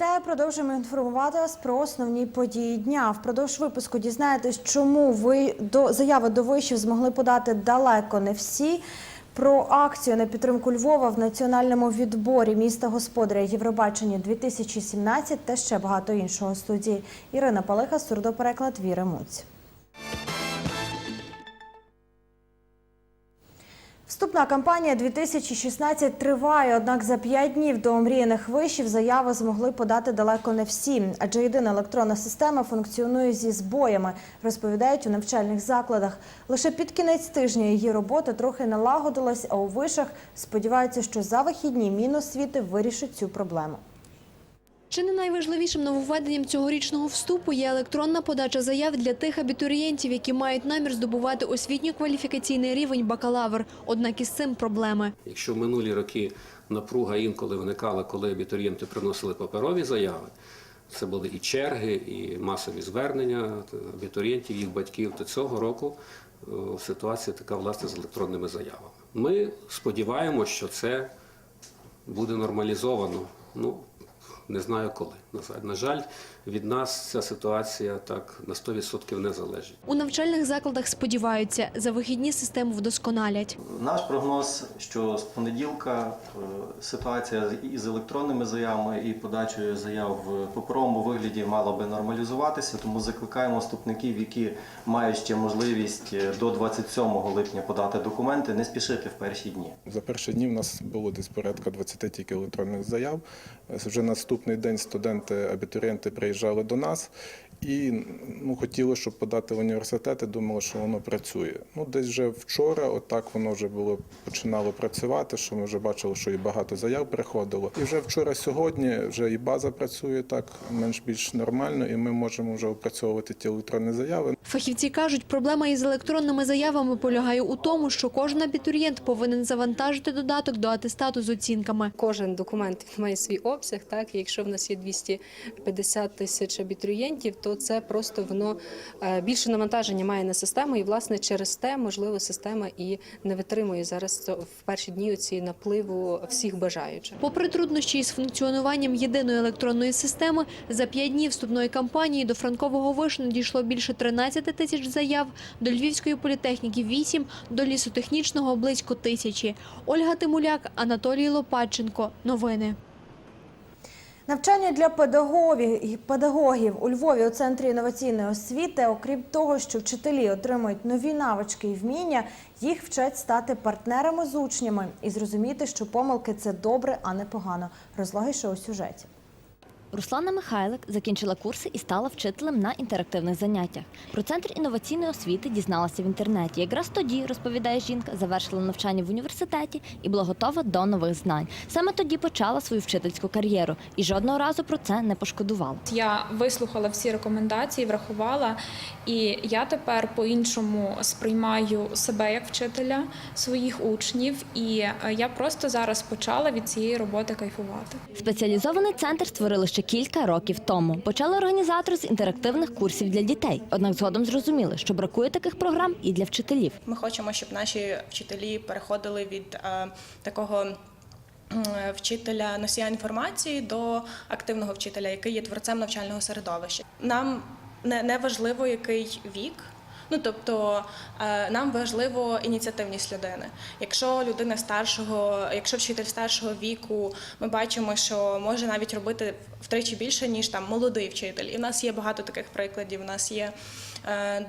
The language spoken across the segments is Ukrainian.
Вітаю, продовжуємо інформувати вас про основні події дня. Впродовж випуску дізнаєтесь, чому ви до заяви до вишів змогли подати далеко не всі. Про акцію на підтримку Львова в національному відборі міста господаря Євробачення 2017 та ще багато іншого студії. Ірина Палиха, сурдопереклад Віри Муць. Вступна кампанія 2016 триває, однак за п'ять днів до омріяних вишів заяви змогли подати далеко не всі, адже єдина електронна система функціонує зі збоями, розповідають у навчальних закладах. Лише під кінець тижня її робота трохи налагодилась, а у вишах сподіваються, що за вихідні Міносвіти вирішить цю проблему. Чи не найважливішим нововведенням цьогорічного вступу є електронна подача заяв для тих абітурієнтів, які мають намір здобувати освітньо-кваліфікаційний рівень бакалавр. Однак із цим проблеми. Якщо в минулі роки напруга інколи виникала, коли абітурієнти приносили паперові заяви, це були і черги, і масові звернення абітурієнтів, їх батьків, то цього року е, ситуація така власне з електронними заявами. Ми сподіваємося, що це буде нормалізовано. Ну, не знаю коли. На жаль- На жаль, від нас ця ситуація так на 100% не залежить. У навчальних закладах сподіваються, за вихідні систему вдосконалять. Наш прогноз, що з понеділка е, ситуація із електронними заявами і подачею заяв в паперовому вигляді мала би нормалізуватися, тому закликаємо вступників, які мають ще можливість е, до 27 липня подати документи, не спішити в перші дні. За перші дні в нас було десь порядка 20 тільки електронних заяв. Е, Вже наступний день студенти, абітурієнти приїжджали до нас і ну, хотіли, щоб подати в університети, думали, що воно працює. Ну, десь вже вчора, отак воно вже було починало працювати, що ми вже бачили, що і багато заяв приходило. І вже вчора, сьогодні вже і база працює так менш-більш нормально, і ми можемо вже опрацьовувати ті електронні заяви. Фахівці кажуть, проблема із електронними заявами полягає у тому, що кожен абітурієнт повинен завантажити додаток до атестату з оцінками. Кожен документ має свій обсяг. Так, і якщо в нас є 250 тисяч абітурієнтів, то це просто воно е, більше навантаження має на систему, і власне через те, можливо, система і не витримує зараз в перші дні ці напливу всіх бажаючих. Попри труднощі із функціонуванням єдиної електронної системи, за п'ять днів вступної кампанії до Франкового вишу надійшло більше 13 тисяч заяв, до Львівської політехніки – 8, до лісотехнічного – близько тисячі. Ольга Тимуляк, Анатолій Лопатченко. Новини. Навчання для педагогів, педагогів у Львові у центрі інноваційної освіти, окрім того, що вчителі отримують нові навички і вміння, їх вчать стати партнерами з учнями і зрозуміти, що помилки це добре, а не погано. Розлогіше у сюжеті. Руслана Михайлик закінчила курси і стала вчителем на інтерактивних заняттях. Про центр інноваційної освіти дізналася в інтернеті. Якраз тоді, розповідає жінка, завершила навчання в університеті і була готова до нових знань. Саме тоді почала свою вчительську кар'єру і жодного разу про це не пошкодувала. Я вислухала всі рекомендації, врахувала, і я тепер по-іншому сприймаю себе як вчителя своїх учнів. І е, я просто зараз почала від цієї роботи кайфувати. Спеціалізований центр створили ще кілька років тому. Почали організатори з інтерактивних курсів для дітей. Однак згодом зрозуміли, що бракує таких програм і для вчителів. Ми хочемо, щоб наші вчителі переходили від е, такого. Вчителя носія інформації до активного вчителя, який є творцем навчального середовища. Нам не, не важливо, який вік. Ну тобто е, нам важливо ініціативність людини. Якщо людина старшого, якщо вчитель старшого віку, ми бачимо, що може навіть робити втричі більше ніж там молодий вчитель. І в нас є багато таких прикладів. У нас є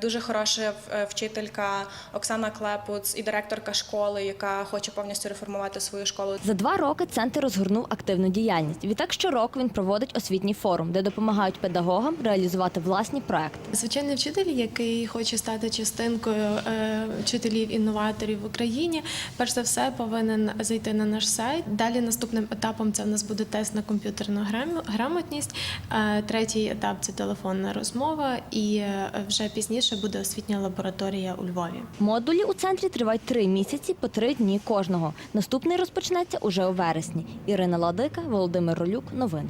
дуже хороша е, вчителька Оксана Клепуц і директорка школи, яка хоче повністю реформувати свою школу. За два роки центр розгорнув активну діяльність. Відтак щороку він проводить освітній форум, де допомагають педагогам реалізувати власні проекти. Звичайний вчитель, який хоче стати частинкою е, вчителів-інноваторів в Україні, перш за все повинен зайти на наш сайт. Далі наступним етапом це в нас буде тест на комп'ютерну грамотність. Е, Третій етап це телефонна розмова, і е, вже пізніше буде освітня лабораторія у Львові. Модулі у центрі тривають три місяці по три дні кожного. Наступний розпочнеться уже у вересні. Ірина Ладика, Володимир Ролюк. Новини.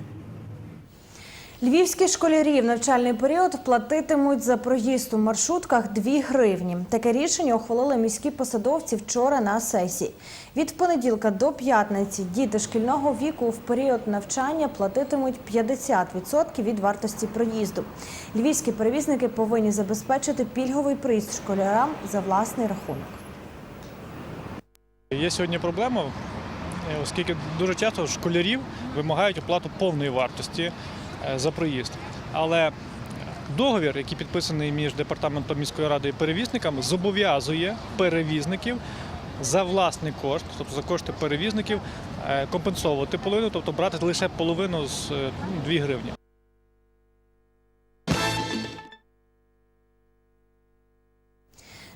Львівські школярі в навчальний період платитимуть за проїзд у маршрутках 2 гривні. Таке рішення ухвалили міські посадовці вчора на сесії. Від понеділка до п'ятниці діти шкільного віку в період навчання платитимуть 50% від вартості проїзду. Львівські перевізники повинні забезпечити пільговий проїзд школярам за власний рахунок. Є сьогодні проблема, е, оскільки дуже часто школярів вимагають оплату повної вартості за проїзд. Але договір, який підписаний між департаментом міської ради і перевізниками, зобов'язує перевізників за власний кошт, тобто за кошти перевізників, е, компенсовувати половину, тобто брати лише половину з е, ну, 2 гривні.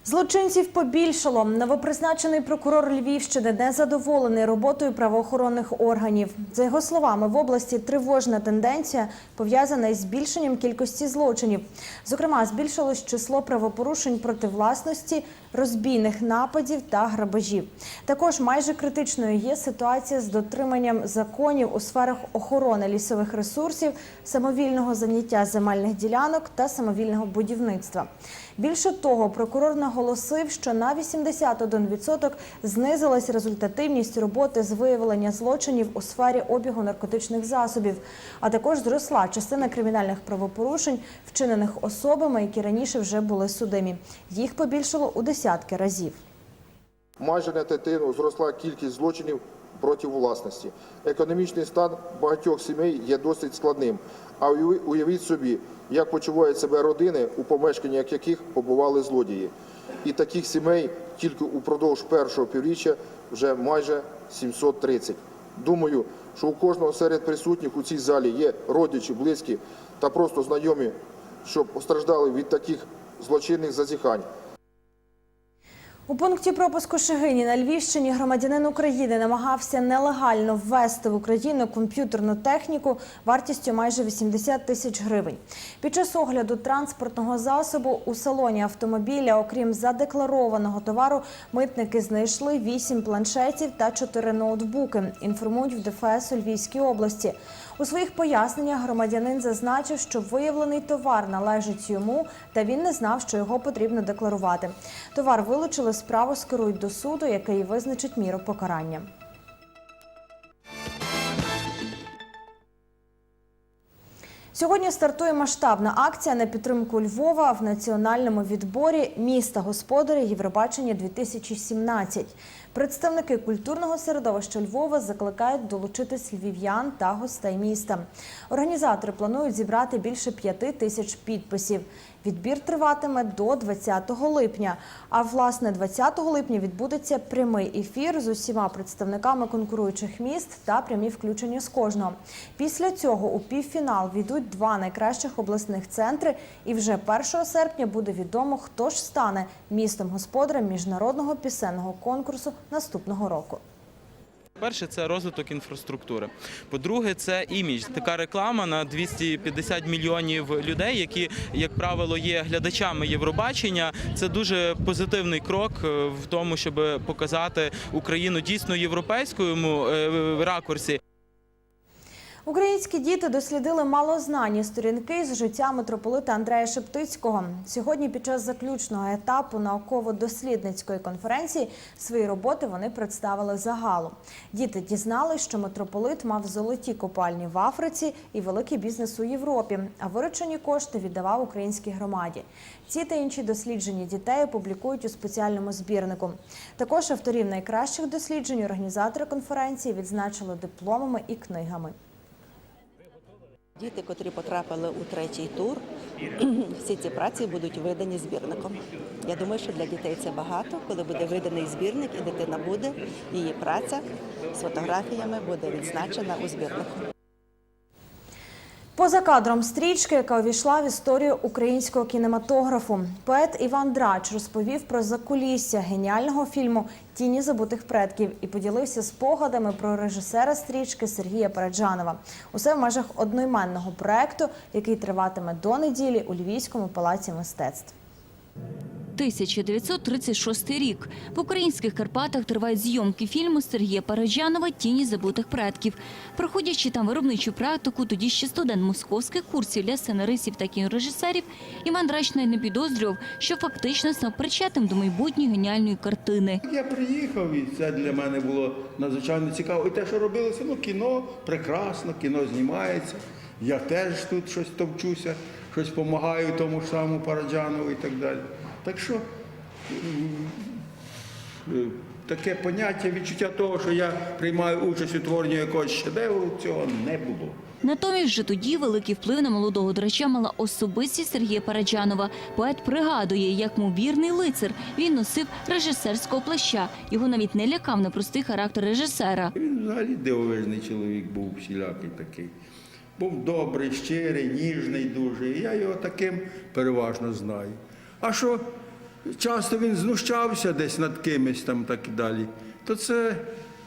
Злочинців побільшало. Новопризначений прокурор Львівщини незадоволений роботою правоохоронних органів. За його словами, в області тривожна тенденція пов'язана із збільшенням кількості злочинів. Зокрема, збільшилось число правопорушень проти власності, розбійних нападів та грабежів. Також майже критичною є ситуація з дотриманням законів у сферах охорони лісових ресурсів, самовільного заняття земельних ділянок та самовільного будівництва. Більше того, прокурор наголосив, що на 81% знизилась результативність роботи з виявлення злочинів у сфері обігу наркотичних засобів, а також зросла частина кримінальних правопорушень, вчинених особами, які раніше вже були судимі. Їх побільшало у десятки разів. Майже на третину зросла кількість злочинів проти власності. Економічний стан багатьох сімей є досить складним. А уявіть собі, як почувають себе родини, у помешканнях яких побували злодії. І таких сімей тільки упродовж першого півріччя вже майже 730. Думаю, що у кожного серед присутніх у цій залі є родичі, близькі та просто знайомі, що постраждали від таких злочинних зазіхань. У пункті пропуску Шигині на Львівщині громадянин України намагався нелегально ввести в Україну комп'ютерну техніку вартістю майже 80 тисяч гривень. Під час огляду транспортного засобу у салоні автомобіля, окрім задекларованого товару, митники знайшли 8 планшетів та 4 ноутбуки. Інформують в ДФС у Львівській області. У своїх поясненнях громадянин зазначив, що виявлений товар належить йому, та він не знав, що його потрібно декларувати. Товар вилучили, справу скерують до суду, який визначить міру покарання. Сьогодні стартує масштабна акція на підтримку Львова в національному відборі міста господарі Євробачення 2017. Представники культурного середовища Львова закликають долучитись львів'ян та гостей міста. Організатори планують зібрати більше п'яти тисяч підписів. Відбір триватиме до 20 липня. А власне 20 липня відбудеться прямий ефір з усіма представниками конкуруючих міст та прямі включення з кожного. Після цього у півфінал війдуть два найкращих обласних центри. І вже 1 серпня буде відомо, хто ж стане містом господарем міжнародного пісенного конкурсу наступного року. Перше це розвиток інфраструктури. По-друге, це імідж. Така реклама на 250 мільйонів людей, які, як правило, є глядачами Євробачення. Це дуже позитивний крок е, в тому, щоб показати Україну дійсно європейському е, ракурсі. Українські діти дослідили малознані сторінки з життя митрополита Андрея Шептицького. Сьогодні, під час заключного етапу науково-дослідницької конференції, свої роботи вони представили загалу. Діти дізнались, що митрополит мав золоті копальні в Африці і великий бізнес у Європі, а виручені кошти віддавав українській громаді. Ці та інші дослідження дітей опублікують у спеціальному збірнику. Також авторів найкращих досліджень організатори конференції відзначили дипломами і книгами. Діти, котрі потрапили у третій тур, всі ці праці будуть видані збірником. Я думаю, що для дітей це багато. Коли буде виданий збірник, і дитина буде, її праця з фотографіями буде відзначена у збірнику. Поза кадром стрічки, яка увійшла в історію українського кінематографу, поет Іван Драч розповів про закулісся геніального фільму Тіні забутих предків і поділився спогадами про режисера стрічки Сергія Параджанова. Усе в межах одноіменного проекту, який триватиме до неділі у Львівському палаці мистецтв. 1936 рік. В українських Карпатах тривають зйомки фільму Сергія Параджанова Тіні забутих предків. Проходячи там виробничу практику, тоді ще студент московських курсів для сценаристів та кінорежисерів, Іван навіть не підозрював, що фактично став причетним до майбутньої геніальної картини. Я приїхав, і це для мене було надзвичайно цікаво. І те, що робилося, ну кіно прекрасно, кіно знімається. Я теж тут щось товчуся, щось допомагаю тому ж самому Параджанову і так далі. Так що е, таке поняття, відчуття того, що я приймаю участь у творенні якогось шедевру, цього не було. Натомість вже тоді великий вплив на молодого драча мала особистість Сергія Параджанова. Поет пригадує, як мов вірний лицар він носив режисерського плаща. Його навіть не лякав непростий характер режисера. Він взагалі дивовижний чоловік був всілякий такий. Був добрий, щирий, ніжний дуже. І я його таким переважно знаю. А що часто він знущався десь над кимось там так і далі, то це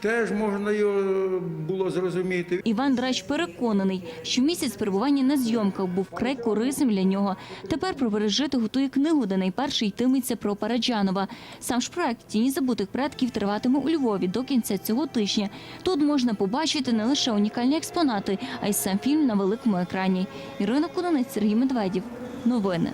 теж можна його було зрозуміти. Іван Драч переконаний, що місяць перебування на зйомках був вкрай корисним для нього. Тепер про пережити готує книгу, де найперше йтиметься про Параджанова. Сам ж проект «Тіні забутих предків триватиме у Львові до кінця цього тижня. Тут можна побачити не лише унікальні експонати, а й сам фільм на великому екрані. Ірина Кунонець, Сергій Медведєв. Новини.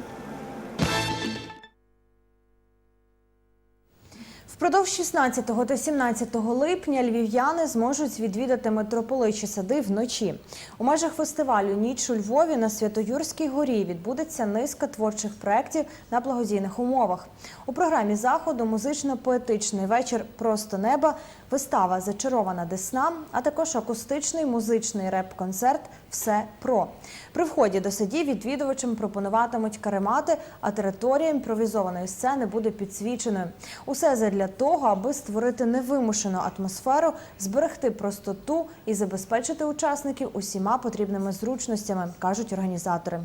Впродовж 16 та 17 липня львів'яни зможуть відвідати митрополичі сади вночі. У межах фестивалю Ніч у Львові на Святоюрській горі відбудеться низка творчих проєктів на благодійних умовах. У програмі заходу музично-поетичний вечір Просто неба, вистава Зачарована Десна, а також акустичний музичний реп-концерт Все про. При вході до садів відвідувачам пропонуватимуть каремати, а територія імпровізованої сцени буде підсвіченою. Усе задля того, аби створити невимушену атмосферу, зберегти простоту і забезпечити учасників усіма потрібними зручностями, кажуть організатори.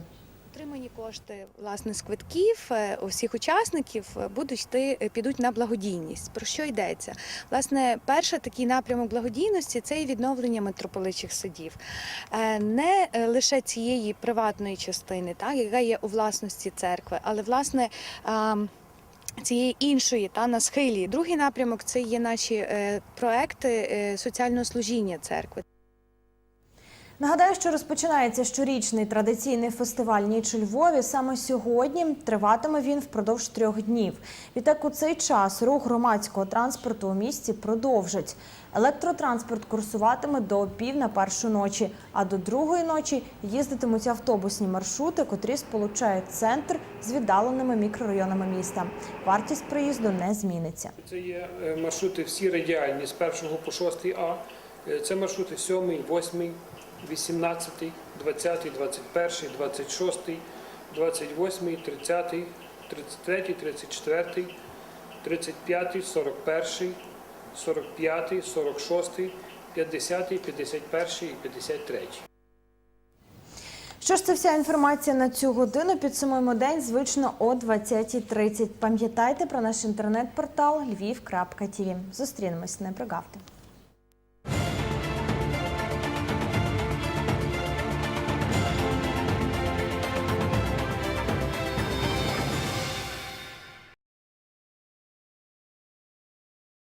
Отримані кошти власне з квитків е, у всіх учасників е, будуть йти, е, підуть на благодійність. Про що йдеться? Власне, перший такий напрямок благодійності це і відновлення митрополичих садів, Е, не лише цієї приватної частини, так яка є у власності церкви, але власне. Цієї іншої та на схилі. Другий напрямок це є наші проекти соціального служіння церкви. Нагадаю, що розпочинається щорічний традиційний фестиваль Ніч у Львові. Саме сьогодні триватиме він впродовж трьох днів. Відтак у цей час рух громадського транспорту у місті продовжить. Електротранспорт курсуватиме до пів на першу ночі, а до другої ночі їздитимуть автобусні маршрути, котрі сполучають центр з віддаленими мікрорайонами міста. Вартість проїзду не зміниться. Це є е, маршрути всі радіальні з 1 по 6 А. Е, Це маршрути 7, 8, 18, 20, 21, 26, 28, 30, 33, 34, 35, 41, 45, 46, 50, 51 і 53. Що ж це вся інформація на цю годину? Підсумуємо день звично о 20.30. Пам'ятайте про наш інтернет-портал lviv.tv. Зустрінемось, не прогавте.